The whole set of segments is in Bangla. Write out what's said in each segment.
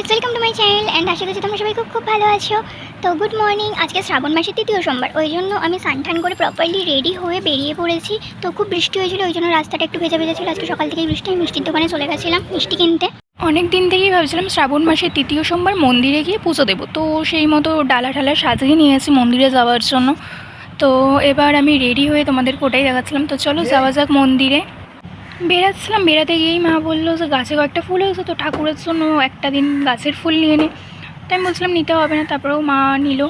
Guys welcome to my channel and আশা করছি তোমরা সবাই খুব খুব ভালো আছো। তো গুড মর্নিং আজকে শ্রাবণ মাসের তৃতীয় সোমবার। ওই জন্য আমি সানঠান করে প্রপারলি রেডি হয়ে বেরিয়ে পড়েছি। তো খুব বৃষ্টি হয়েছিল ওই জন্য রাস্তাটা একটু ভেজা ভেজা ছিল। আজকে সকাল থেকেই বৃষ্টি আমি মিষ্টির দোকানে চলে গেছিলাম মিষ্টি কিনতে। অনেক দিন থেকেই ভাবছিলাম শ্রাবণ মাসের তৃতীয় সোমবার মন্দিরে গিয়ে পুজো দেবো। তো সেই মতো ডালা ঠালা সাজিয়ে নিয়ে নিয়েছি মন্দিরে যাওয়ার জন্য। তো এবার আমি রেডি হয়ে তোমাদের কোটাই দেখাচ্ছিলাম। তো চলো যাওয়া যাক মন্দিরে। বেরাচ্ছিলাম বেড়াতে গিয়েই মা বলল যে গাছে কয়েকটা ফুল হয়েছে তো ঠাকুরের জন্য একটা দিন গাছের ফুল নিয়ে নে। তো আমি বলছিলাম নিতে হবে না তারপরেও মা নিল।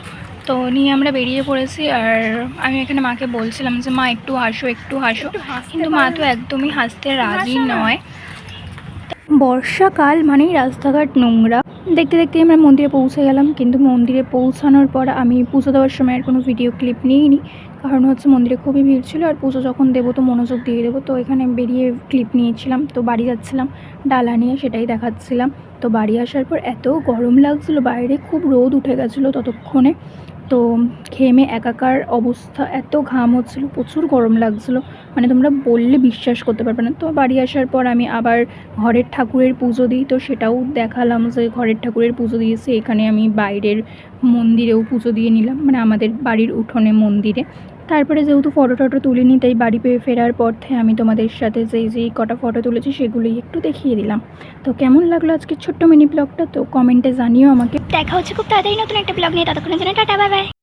তো নিয়ে আমরা বেরিয়ে পড়েছি আর আমি এখানে মাকে বলছিলাম যে মা একটু হাসো একটু হাসো। কিন্তু মা তো একদমই হাসতে রাজি নয়। বর্ষাকাল মানেই রাস্তাঘাট নোংরা। দেখতে দেখতে আমরা মন্দিরে পৌঁছে গেলাম, কিন্তু মন্দিরে পৌঁছানোর পর আমি পুজো দেওয়ার সময় আর কোনো ভিডিও ক্লিপ নিইনি। কারণ হচ্ছে মন্দিরে খুবই ভিড় ছিল আর পুজো যখন দেবো তো মনোযোগ দিয়ে দেবো, তো এখানে বেরিয়ে ক্লিপ নিয়েছিলাম, তো বাড়ি যাচ্ছিলাম, ডালা নিয়ে সেটাই দেখাচ্ছিলাম। তো বাড়ি আসার পর এত গরম লাগছিল, বাইরে খুব রোদ উঠে গেছিল ততক্ষণে। তো ঘেমে একাকার অবস্থা এত ঘাম হচ্ছিল, প্রচুর গরম লাগছিল। মানে তোমরা বললে বিশ্বাস করতে পারবে না। তো বাড়ি আসার পর আমি আবার ঘরের ঠাকুরের পুজো দিই, তো সেটাও দেখালাম যে ঘরের ঠাকুরের পুজো দিয়েছি, এখানে আমি বাইরের মন্দিরেও পুজো দিয়ে নিলাম। মানে আমাদের বাড়ির উঠোনে মন্দিরে। তারপরে যেহেতু ফটো টটো তুলিনি, তাই বাড়ি পেয়ে ফেরার পথে আমি তোমাদের সাথে যেই যেই কটা ফটো তুলেছি সেগুলোই একটু দেখিয়ে দিলাম। তো কেমন লাগল আজকে ছোট্ট মিনি ব্লগটা তো কমেন্টে জানিও আমাকে। দেখা হচ্ছে খুব তাড়াতাড়ি নতুন একটা ব্লগ নিয়ে, ততক্ষণের জন্য টাটা বাই বাই